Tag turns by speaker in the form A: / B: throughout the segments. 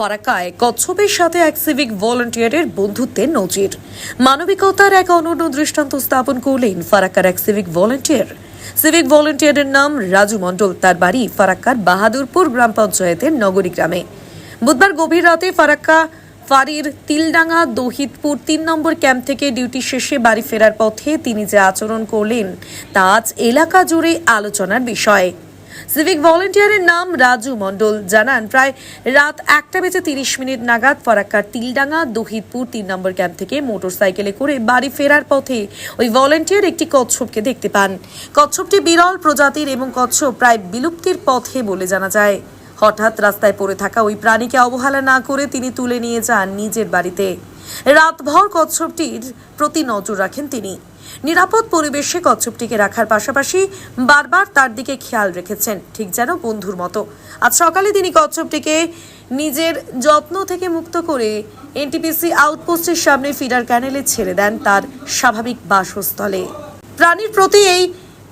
A: ফারাক্কায় কচ্ছপের সাথে এক সিভিক ভলেন্টিয়ারের বন্ধুত্বের নজির। মানবিকতার এক অনন্য দৃষ্টান্ত স্থাপন করলেন ফারাক্কার এক সিভিক ভলেন্টিয়ার সিভিক ভলেন্টিয়ারের নাম রাজু মণ্ডল। তার বাড়ি ফারাক্কার বাহাদুরপুর গ্রাম পঞ্চায়েতের নগরী গ্রামে। বুধবার গভীর রাতে ফারাক্কা ফাঁড়ির তিলডাঙ্গা দহিতপুর তিন নম্বর ক্যাম্প থেকে ডিউটি শেষে বাড়ি ফেরার পথে তিনি যে আচরণ করলেন তা আজ এলাকা জুড়ে আলোচনার বিষয়। সিভিক ভলেন্টিয়ারের নাম রাজু মণ্ডল। জানান, প্রায় রাত একটা বেজে তিরিশ মিনিট নাগাদ ফরাক্কার তিলডাঙ্গা, দহিতপুর তিন নম্বর ক্যাম্প থেকে মোটরসাইকেলে করে বাড়ি ফেরার পথে ওই ভলেন্টিয়ার একটি কচ্ছপকে দেখতে পান। কচ্ছপটি বিরল প্রজাতির এবং কচ্ছপ প্রায় বিলুপ্তির পথে বলে জানা যায়। হঠাৎ রাস্তায় পড়ে থাকা ওই প্রাণীকে অবহেলা না করে তিনি তুলে নিয়ে যান নিজের বাড়িতে। রাতভর কচ্ছপটির প্রতি নজর রাখেন তিনি। নিরাপদ পরিবেশে কচ্ছপটিকে রাখার পাশাপাশি বারবার তার দিকে খেয়াল রেখেছেন, ঠিক যেন বন্ধুর মতো। আজ সকালে তিনি কচ্ছপটিকে নিজের যত্ন থেকে মুক্ত করে এনটিপিসি আউটপোস্টের সামনে ফিডার ক্যানেলে ছেড়ে দেন তার স্বাভাবিক বাসস্থলে। প্রাণীর প্রতি এই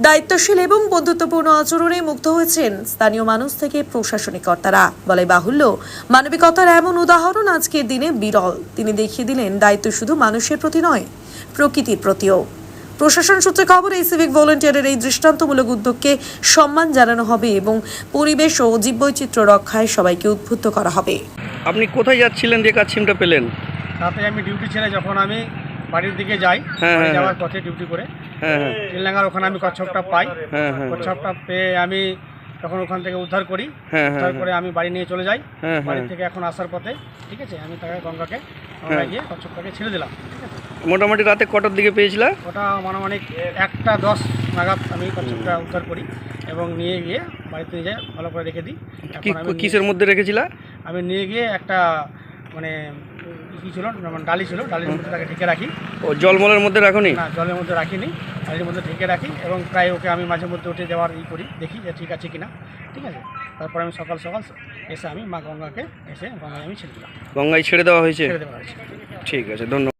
A: দায়িত্বশীল এবং বন্ধুত্বপূর্ণ আচরণে মুগ্ধ হয়েছেন স্থানীয় মানুষ থেকে প্রশাসনিক কর্তারা। বলে বাহুল্য, মানবিকতার এমন উদাহরণ আজকের দিনে বিরল। তিনি দেখিয়ে দিলেন, দায়িত্ব শুধু মানুষের প্রতি নয়, প্রকৃতির প্রতিও। প্রশাসন সূত্রে খবর এই সিভিক ভলেন্টিয়ারের এই দৃষ্টান্তমূলক উদ্যোগকে সম্মান জানানো হবে এবং পরিবেশ ও জীববৈচিত্র্য রক্ষায় সবাইকে উদ্বুদ্ধ করা হবে।
B: আপনি কোথায় যাচ্ছিলেন যে কাছিমটা পেলেন?
C: তাতে আমি ডিউটি ছেড়ে যখন আমি বাড়ির দিকে যাই
B: হ্যাঁ, হ্যাঁ,
C: যাওয়ার পথে ডিউটি করে।
B: হ্যাঁ হ্যাঁ।
C: ওখানে আমি কচ্ছপটা পাই।
B: হ্যাঁ হ্যাঁ
C: কচ্ছপটা পেয়ে আমি তখন ওখান থেকে উদ্ধার করি।
B: হ্যাঁ, হ্যাঁ,
C: উদ্ধার করে আমি বাড়ি নিয়ে চলে যাই।
B: হ্যাঁ,
C: বাড়ি
B: হ্যাঁ।
C: থেকে এখন আসার পথে ঠিক আছে? আমি তাকে গঙ্গাকে গঙ্গায় গিয়ে কচ্ছপটাকে ছেড়ে দিলাম ঠিক আছে?
B: মোটামুটি রাতে কটার দিকে পেয়েছিলা?
C: ওটা মানামানিক একটা দশ নাগাদ আমি কচ্ছপটা উদ্ধার করি এবং নিয়ে গিয়ে বাড়িতে নিয়ে ভালো করে রেখে দিই।
B: কিসের মধ্যে রেখেছিলা?
C: আমি নিয়ে গিয়ে একটা মানে কি ছিল মানে ডালি ছিল ডালির মধ্যে তাকে ঢেকে রাখি।
B: ও জলমলের মধ্যে রাখুনি?
C: না জলের মধ্যে রাখিনি ডালির মধ্যে ঢেকে রাখি এবং প্রায় ওকে আমি মাঝে মধ্যে উঠে যাওয়ার ই করি দেখি যে ঠিক আছে কিনা। ঠিক আছে? তারপর আমি সকাল সকাল এসে আমি মা গঙ্গাকে এসে গঙ্গায় আমি ছেড়ে দিলাম।
B: গঙ্গায় ছেড়ে দেওয়া হয়েছে?
C: ছেড়ে দেওয়া হয়েছে।
B: ঠিক আছে ধন্যবাদ।